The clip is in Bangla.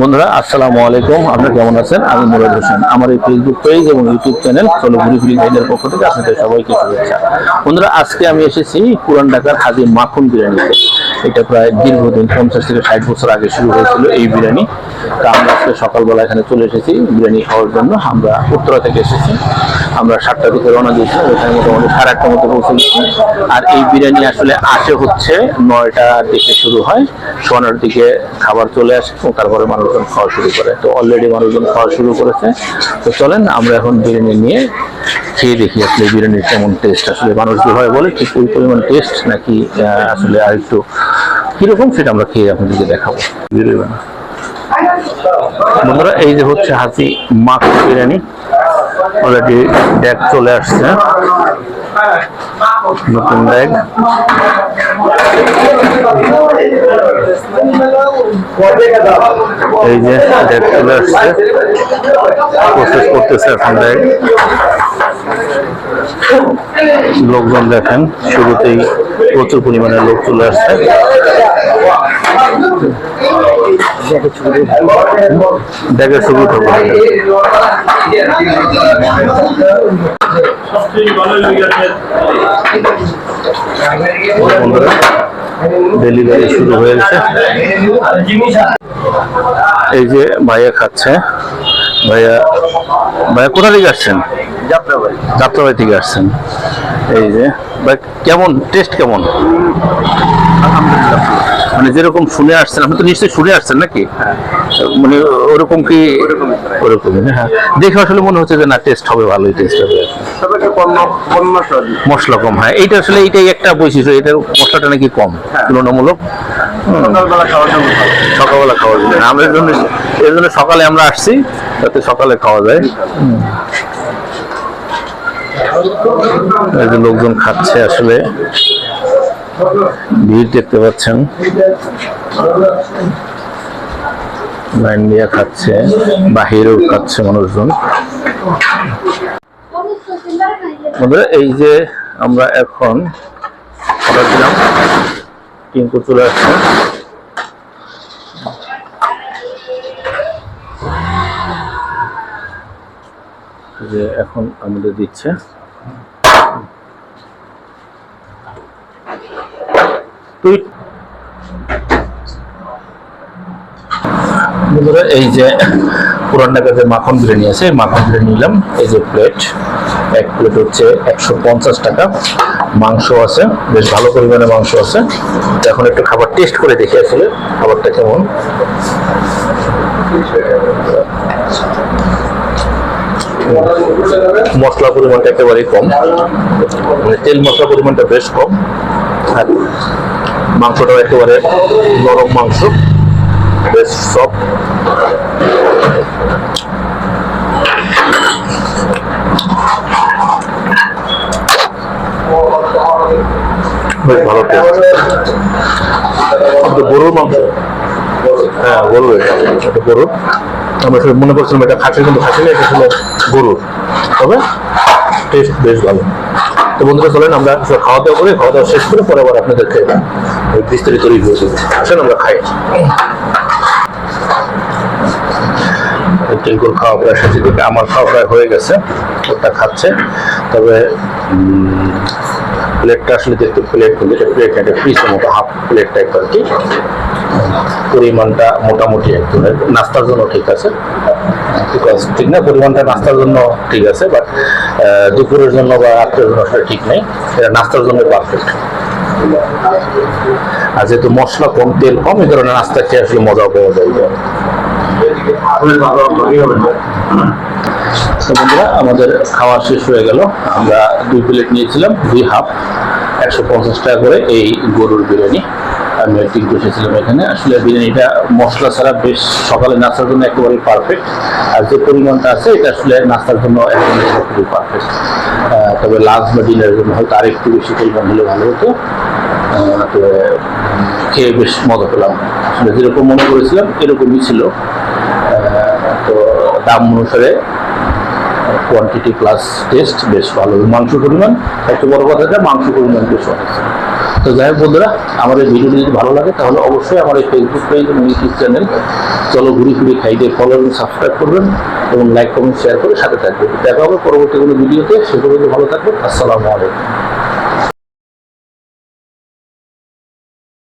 বন্ধুরা, আসসালামু আলাইকুম। আপনারা কেমন আছেন? আমি মুরাদ হোসেন। আমার এই ফেসবুক পেজ এবং ইউটিউব চ্যানেল চলো ঘুরি ঘুরি ভাইদের পক্ষ থেকে আপনাদের সবাইকে শুভেচ্ছা। বন্ধুরা, আজকে আমি এসেছি পুরান ঢাকার হাজি মাখন বিরিয়ানিতে। এটা প্রায় দীর্ঘদিন, পঞ্চাশ থেকে ষাট বছর আগে শুরু হয়েছিল এই বিরিয়ানি। তা আমরা আজকে সকালবেলা এখানে চলে এসেছি বিরিয়ানি খাওয়ার জন্য। আমরা উত্তরা থেকে এসেছি। আমরা সাতটা থেকে রওনা দিয়েছিলাম এখানে মোটামুটি সাড়ে আটটার মতো পৌঁছেছি আর এই বিরিয়ানি আসলে আসে হচ্ছে নয়টার দিকে শুরু হয় সোনার দিকে খাবার চলে আসে এবং তারপরে মানুষজন খাওয়া শুরু করে। তো অলরেডি মানুষজন খাওয়া শুরু করেছে। তো চলেন, আমরা এখন বিরিয়ানি নিয়ে খেয়ে দেখি আসলে বিরিয়ানির কেমন টেস্ট আসলে মানুষ যেভাবে বলে, ঠিক ওই পরিমাণ টেস্ট নাকি আসলে আর একটু কীরকম সেটা আমরা খেয়ে আপনাদেরকে দেখাবো। বন্ধুরা এই যে হচ্ছে হাসি মাখ বিরিয়ানি। অলরেডি ড্যাগ চলে আসছে। নতুন ড্যাগ এই যে ড্যাগ চলে আসছে। প্রসেস করতেছে এখন ড্যাগ লোকজন দেখেন, শুরুতেই প্রচুর পরিমাণে লোক চলে আসছে। ড্যাগের শুরু বন্ধুরা ডেলিভারি শুরু হয়ে গেছে। এই যে ভাইয়া খাচ্ছে, ভাইয়া ভাইয়া কোথা থেকে আসছেন? যাত্রাবাড়ি। যাত্রাবাড়ি থেকে আসছেন। এই যে কেমন? টেস্ট কেমন? মানে যেরকম শুনে আসছেন আপনি তো নিশ্চয়ই শুনে আসছেন নাকি? মানে ওরকম কি? ওরকমই না? হ্যাঁ। দেখে আসলে মনে হচ্ছে যে না টেস্ট হবে ভালোই টেস্ট হবে। মশলা কম হয়। এইটা আসলে এইটাই একটা বৈশিষ্ট্য এটার মশলাটা নাকি কম তুলনামূলক। সকালবেলা খাওয়া যায় আমরা এর জন্য। এর জন্য সকালে আমরা আসছি যাতে সকালে খাওয়া যায়। এই যে লোকজন খাচ্ছে আসলে, ভিড় দেখতে পাচ্ছেন। লাইন দিয়ে খাচ্ছে, বাহিরেও খাচ্ছে মানুষজন। এই যে আমরা এখন অর্ডার দিলাম টিঙ্কু চলে আসছে। যে এখন আমাদের দিচ্ছে। বন্ধুরা, এই যে পুরান যে মাখন বিরিয়ানি আছে মাখন বিরিয়ানি নিলাম। এই যে প্লেট এক প্লেট হচ্ছে একশো পঞ্চাশ টাকা। মাংস আছে, বেশ ভালো পরিমাণে মাংস আছে। এখন একটু খাবার টেস্ট করে দেখে আসলে, খাবারটা কেমন। মশলা পরিমাণটা একেবারেই কম। মানে তেল মশলা পরিমাণটা বেশ কম। মাংসটাও একেবারে নরম মাংস। বেশ সফট। বেশ গরুর মাংস। হ্যাঁ গরু এটা। এটা গরু আমরা মনে করছিলাম এটা খাসি কিন্তু খাসি না এটা ছিল গরুর। তবে টেস্ট বেশ ভালো। তো বন্ধুরা চলেন, আমরা খাওয়া দাওয়া করে খাওয়া দাওয়া শেষ করে পরে আবার আপনাদেরকে বিস্তারিত রিভিউ দেবো। আসেন আমরা খাই। টিঙ্কুর খাওয়া প্রায় শেষের দিকে, আমার খাওয়া প্রায় হয়ে গেছে, ওটা খাচ্ছে। তবে প্লেটটা আসলে দেখতে প্লেট কিন্তু প্লেট না এটা পিসের মতো হাফ প্লেট টাইপ আর কি? পরিমাণটা মোটামুটি একদম নাস্তার জন্য ঠিক আছে। বিকজ ঠিক না? পরিমাণটা নাস্তার জন্য ঠিক আছে বাট দুপুরের জন্য বা রাত্রের জন্য সেটা ঠিক নেই। এটা নাস্তার জন্য পারফেক্ট আর যেহেতু মশলা কম তেল কম এই ধরনের নাস্তা খেয়ে আসলে মজা পাওয়া যায়। বন্ধুরা আমাদের খাওয়া শেষ হয়ে গেল। আমরা দুই প্লেট নিয়েছিলাম দুই হাফ একশো পঞ্চাশ টাকা করে এই গরুর বিরিয়ানি। আমি টিঙ্কু এসেছিলাম এখানে। আসলে বিরিয়ানিটা মশলা ছাড়া বেশ সকালে নাস্তার জন্য একেবারে পারফেক্ট আর যে পরিমাণটা আছে, এটা আসলে নাস্তার জন্য একেবারে খুবই পারফেক্ট তবে লাঞ্চ বা ডিনারের জন্য হয়তো আরেকটু বেশি পরিমাণ হলে ভালো হতো। তবে খেয়ে বেশ মজা পেলাম। আসলে যেরকম মনে করেছিলাম, এরকমই ছিল। তো দাম অনুসারে কোয়ান্টিটি প্লাস টেস্ট বেশ ভালো। মাংস পরিমাণ একটা বড় কথা যে মাংস পরিমাণ বেশ অনেক তো যাই হোক বন্ধুরা এই ভিডিওটি যদি ভালো লাগে, তাহলে অবশ্যই আমার এই ফেসবুক পেজ এবং ইউটিউব চ্যানেল চলো ঘুরি ফিরি খাইতে ফলো এবং সাবস্ক্রাইব করবেন এবং লাইক কমেন্ট শেয়ার করে সাথে থাকবেন। দেখা হবে পরবর্তী কোনো ভিডিওতে সেগুলো পর্যন্ত ভালো থাকবেন। আসসালামু আলাইকুম।